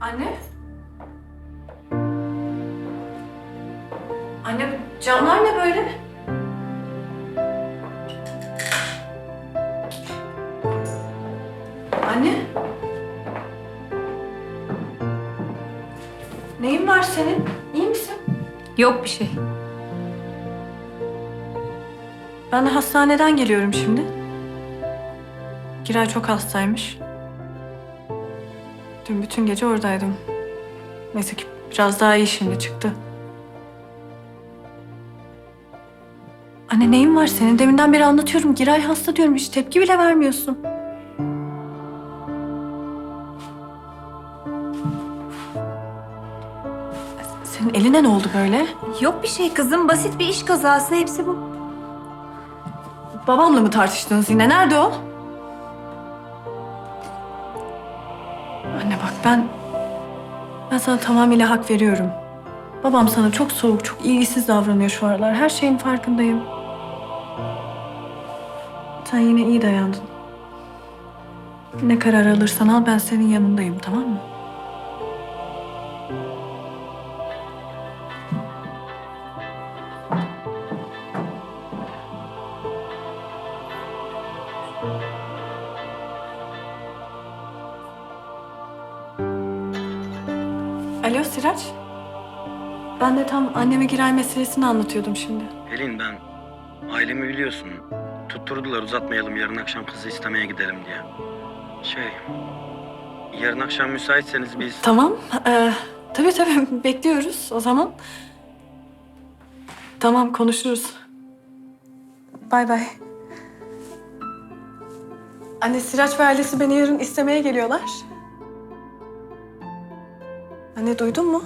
Anne? Anne camlar ne böyle? Anne? Neyin var senin? İyi misin? Yok bir şey. Ben de hastaneden geliyorum şimdi. Giray çok hastaymış. Dün bütün gece oradaydım. Neyse ki biraz daha iyi şimdi çıktı. Anne neyin var senin? Deminden beri anlatıyorum. Giray hasta diyorum. Hiç tepki bile vermiyorsun. Senin eline ne oldu böyle? Yok bir şey kızım. Basit bir iş kazası. Hepsi bu. Babamla mı tartıştınız yine? Nerede o? Anne bak ben... Ben sana tamamıyla hak veriyorum. Babam sana çok soğuk, çok ilgisiz davranıyor şu aralar. Her şeyin farkındayım. Sen yine iyi dayandın. Ne karar alırsan al ben senin yanındayım tamam mı? Alo Siraç. Ben de tam anneme Giray meselesini anlatıyordum şimdi. Pelin ben ailemi biliyorsun. Tutturdular uzatmayalım yarın akşam kızı istemeye gidelim diye. Şey yarın akşam müsaitseniz biz... Tamam. Ee, tabii tabii bekliyoruz o zaman. Tamam konuşuruz. Bay bay. Anne Siraç ve ailesi beni yarın istemeye geliyorlar. Anne duydun mu?